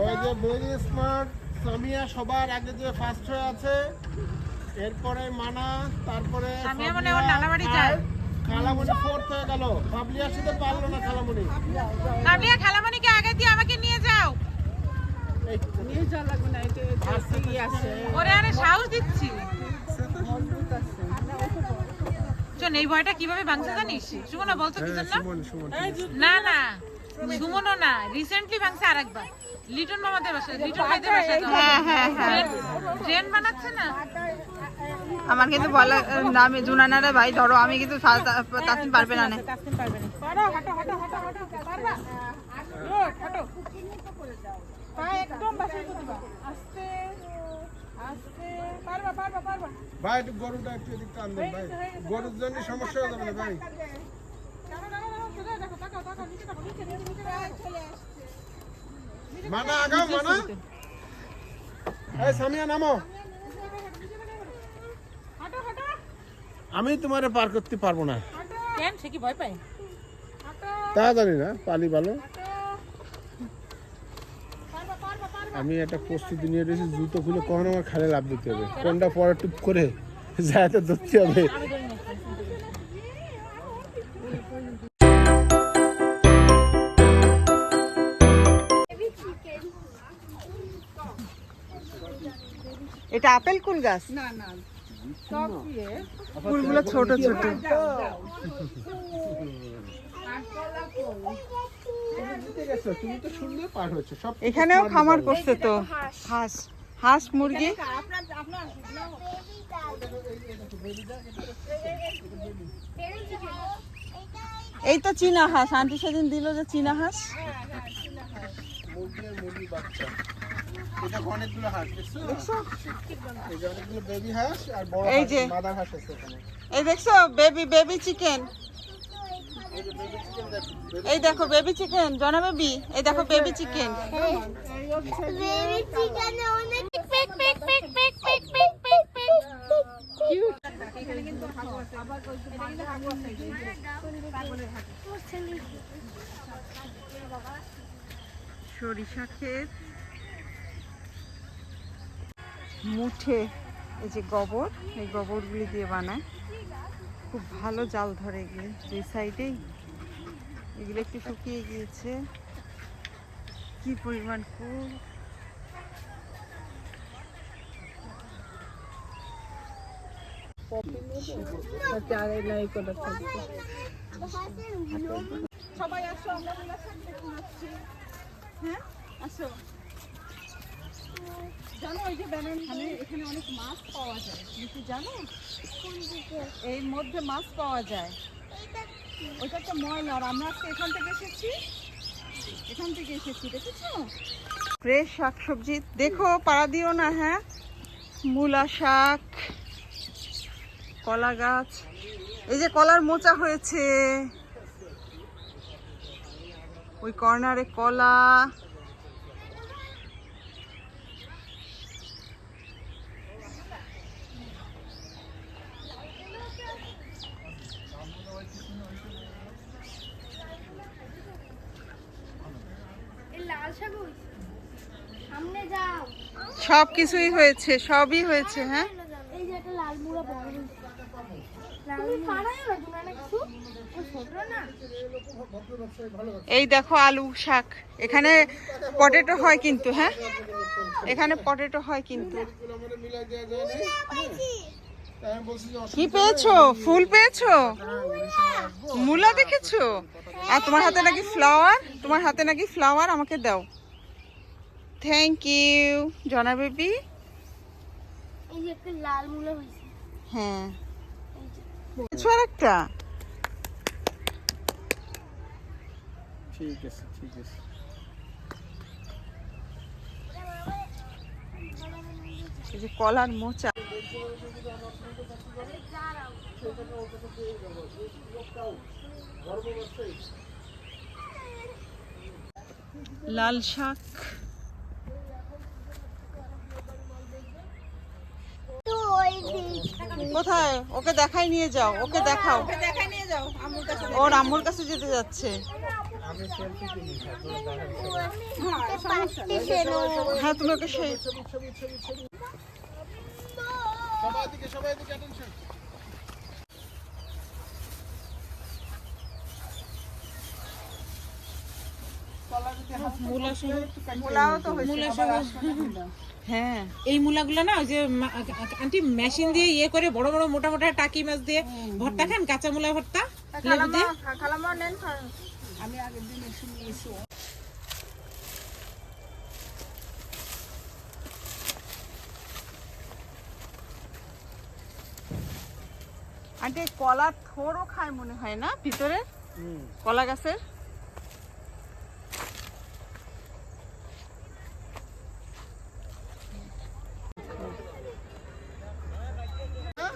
ওই যে very smart Samia সবার আগে যে ফার্স্ট হয়ে আছে এরপরে মানা তারপরে সামিয়া মনে ওর সামিয়া, নানা বাড়ি আর যায়। খালামণি ফোর্থ হয়ে গেল। বাবলি আসতে পারল না খালামণি কাবলিয়া খালামণিকে আগে দিয়ে আমাকে নিয়ে যাও। এই নিয়ে যাওয়া লাগবে না এটা এটা আস্তে কি আছে। ওরে আরে সাহস দিচ্ছি। এই ভয়টা কীভাবে ভাঙছে জানিস? সুমনা বলছো কি জন্য? না না। সুমনও না রিসেন্টলি ভাঙছে আরেকবার। লিটন মামাদের বাসায় লিটন ভাইদের বাসায় হ্যাঁ হ্যাঁ হ্যাঁ। ট্রেন বানাচ্ছে না? আমার কিন্তু বলা না আমি জুনানারে ভাই ধরো আমি কিন্তু তাসিম পারবে না নে। পারবে না। পারো হাঁটো হাঁটো হাঁটো হাঁটো পারবা? হাঁটো। পা একদম বাসায় দিবা। আস্তে আস্তে পারবা পারবা পারবা। ভাই একটু গরুটা একটু এদিক টান দেন ভাই। গরুর জন্য সমস্যা হয়ে যাবে না ভাই। মানা আগাও মানা। এই সামিয়া নামো। হাঁটো হাঁটো। আমি তোমারে পার করতে পারব না। কেন? সে কি ভয় পায়? তা জানি না পালি ভালো। আমি একটা প্রস্তুতি নিয়ে রয়েছি জুতো খুলে কখন আমার খালে লাভ দিতে হবে। কোনটা পরে টুপ করে যাতে ধরতে হবে। এটা আপেল কুল গাছ? না না। সব দিয়ে কুলগুলো ছোট ছোট তুমি তো শুনলে পার হচ্ছে সব এখানেও খামার করছে তো। হাঁস হাঁস মুরগি। আপনার আপনার এই তো চীনা হাঁস। আন্টি সেদিন দিল যে চীনা হাঁস। মুরগির মুরগি বাচ্চা এটা অনেকগুলো হাঁস দেখছ? দেখছ? এই যে অনেকগুলো বেবি হাঁস আর বড় এই যে। মাদার হাঁস আছে এখানে। এই দেখছ বেবি বেবি চিকেন এই চিকেন দেখো এই দেখো বেবি চিকেন জনা বেবি এই দেখো বেবি চিকেন Baby chicken অনেক পিক পিক পিক পিক পিক পিক পিক পিক সরিষা ক্ষেত। মুঠে এই যে গোবর এই গোবরগুলি দিয়ে বানায়। খুব ভালো জাল ধরে এগুলি দুই সাইডেই এগুলো একটু শুকিয়ে গিয়েছে। কি পরিমাণ ফুল সবাই আসো আমরা হ্যাঁ? আসো। জানো ওই যে ব্যানান এখানে অনেক মাছ পাওয়া যায়। তুমি কি জানো? এর মধ্যে মাছ পাওয়া যায়। ওইটা একটা ময়লা, আর আমরা এখান থেকে এসেছি। এখান থেকে এসেছি, দেখেছ? ফ্রেশ শাক সবজি দেখো, পাড়া দিও না হ্যাঁ? মূলা শাক, কলা গাছ। এই যে কলার মোচা হয়েছে। ওই কর্নারে কলা। সব কিছুই হয়েছে সবই হয়েছে হ্যাঁ? এই দেখো আলু শাক। এখানে পটেটো হয় কিন্তু হ্যাঁ? এখানে পটেটো হয় কিন্তু। কি পেয়েছ? ফুল পেয়েছ? মূলা দেখেছ? আর তোমার হাতে নাকি ফ্লাওয়ার তোমার হাতে নাকি ফ্লাওয়ার আমাকে দাও। থ্যাংক ইউ জনা বেবি এই যে একটা লাল হইছে হ্যাঁ। কিছু একটা? ঠিক আছে ঠিক আছে। এই যে কলার মোচা। লাল শাক। কোথায়? ওকে দেখাই নিয়ে যাও ওকে দেখাও। ওর আম্মুর কাছে যেতে যাচ্ছে। হ্যাঁ তুমি ওকে সেই মূলা সহ মূলা সহ হ্যাঁ। এই মূলাগুলো না ওই যে আন্টি মেশিন দিয়ে ইয়ে করে বড় বড় মোটা মোটা টাকি মাছ দিয়ে ভর্তা খান কাঁচা মূলা ভর্তা লেবু দিয়ে? খালামা নেন আন্টি কলা থোড়ও খায় মনে হয় না ভিতরে? কলা গাছের?